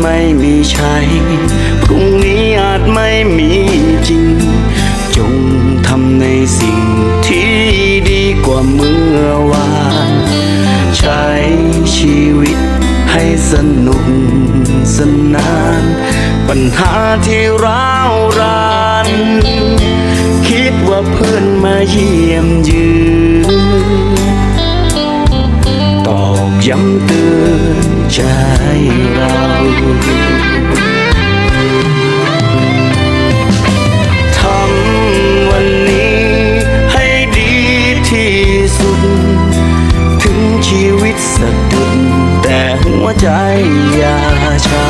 ไม่มีใช้พรุ่งนี้อาจไม่มีจริง จงทำในสิ่งที่ดีกว่าเมื่อวาน ใช้ชีวิตให้สนุกสนาน ปัญหาที่ร้าวราน คิดว่าเพื่อนมาเยี่ยมยืนตอกย้ำเตือนใจเรา ดุดแต่หัวใจอย่าเฉา